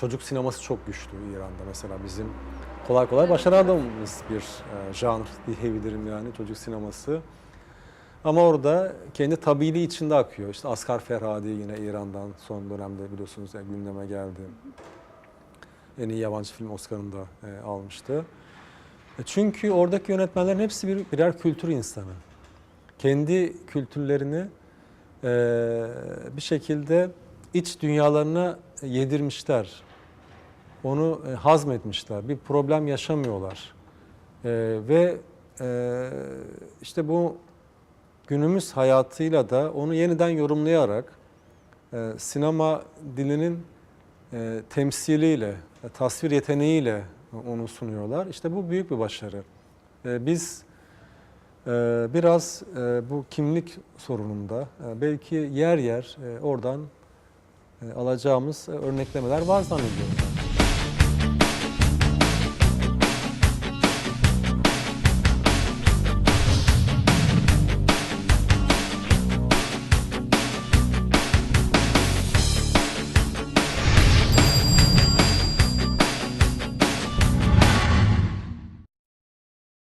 çocuk sineması çok güçlü İran'da mesela bizim kolay kolay başaramadığımız bir e, janr diyebilirim yani çocuk sineması. Ama orada kendi tabiiliği içinde akıyor. İşte Asgar Ferhadi yine İran'dan son dönemde biliyorsunuz ya gündeme geldi. En iyi yabancı film Oscar'ını da e, almıştı. E, Çünkü oradaki yönetmenlerin hepsi bir, birer kültür insanı. Kendi kültürlerini e, bir şekilde iç dünyalarına yedirmişler. Onu e, hazmetmişler. Bir problem yaşamıyorlar. E, ve e, işte bu günümüz hayatıyla da onu yeniden yorumlayarak e, sinema dilinin e, temsiliyle, e, tasvir yeteneğiyle onu sunuyorlar. İşte bu büyük bir başarı. E, biz e, biraz e, bu kimlik sorununda e, belki yer yer e, oradan e, alacağımız e, örneklemeler var zannediyorum.